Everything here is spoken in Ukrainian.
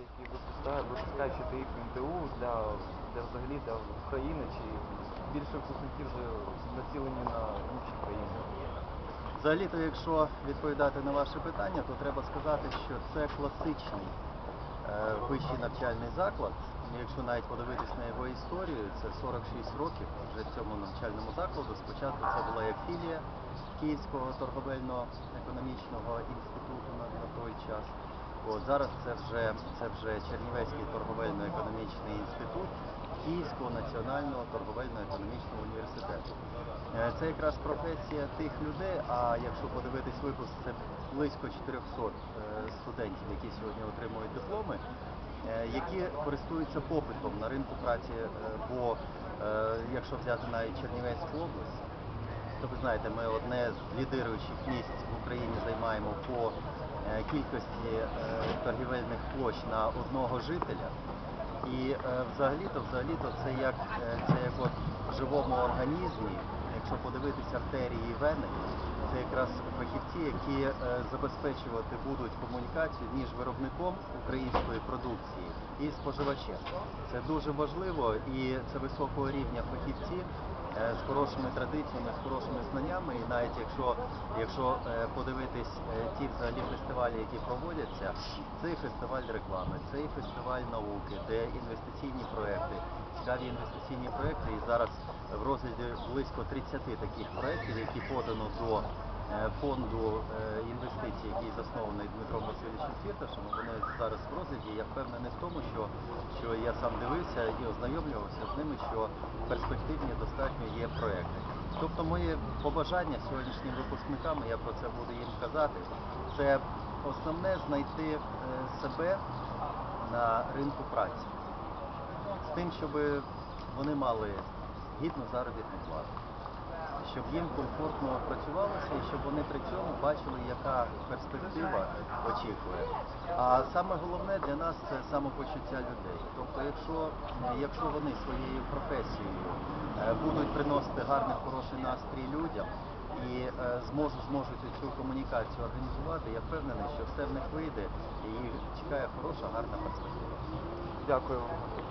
які випускають вчителів МТУ для, для взагалі для України, чи більше випускники вже націлені на інші країни? Взагалі-то, якщо відповідати на ваше питання, то треба сказати, що це класичний е, вищий навчальний заклад. Якщо навіть подивитись на його історію, це 46 років вже цьому навчальному закладу. Спочатку це була як філія Київського торговельно-економічного інституту на, на той час. От зараз це вже це вже Чернівецький торговельно-економічний інститут Київського національного торговельно-економічного університету. Е, Це якраз професія тих людей. А якщо подивитись випуск, це близько 400 е, студентів, які сьогодні отримують дипломи, е, які користуються попитом на ринку праці. Бо якщо взяти навіть Чернівецьку область, то ви знаєте, ми одне з лідируючих місць в Україні займаємо по е, кількості е, торгівельних площ на одного жителя. І е, взагалі-то, взагалі-то це як це як от в живому організмі, якщо подивитися артерії і вени, це якраз фахівці, які забезпечувати будуть комунікацію між виробником української продукції і споживачем. Це дуже важливо і це високого рівня фахівці з хорошими традиціями, з хорошими знаннями. І навіть якщо, якщо е, подивитись е, ті взагалі фестивалі, які проводяться, це і фестиваль реклами, це і фестиваль науки, де інвестиційні проекти, цікаві інвестиційні проекти. І зараз в розгляді близько 30 таких проєктів, які подано до е, фонду е, інвестицій, який заснований Дмитром Васильовичем Фірташем. Вони зараз в розгляді. Я впевнений в тому, що, що я сам дивився і ознайомлювався з ними, що перспективні достатньо є проекти. Тобто мої побажання сьогоднішнім випускникам, я про це буду їм казати, це основне знайти е, себе на ринку праці з тим, щоб вони мали гідну заробітну плату, щоб їм комфортно працювалося і щоб вони при цьому бачили, яка перспектива очікує. А саме головне для нас це самопочуття людей. Тобто, якщо, якщо вони своєю професією е, будуть приносити гарний, хороший настрій людям і е, зможуть, зможуть цю комунікацію організувати, я впевнений, що все в них вийде і чекає хороша, гарна перспектива. Дякую вам.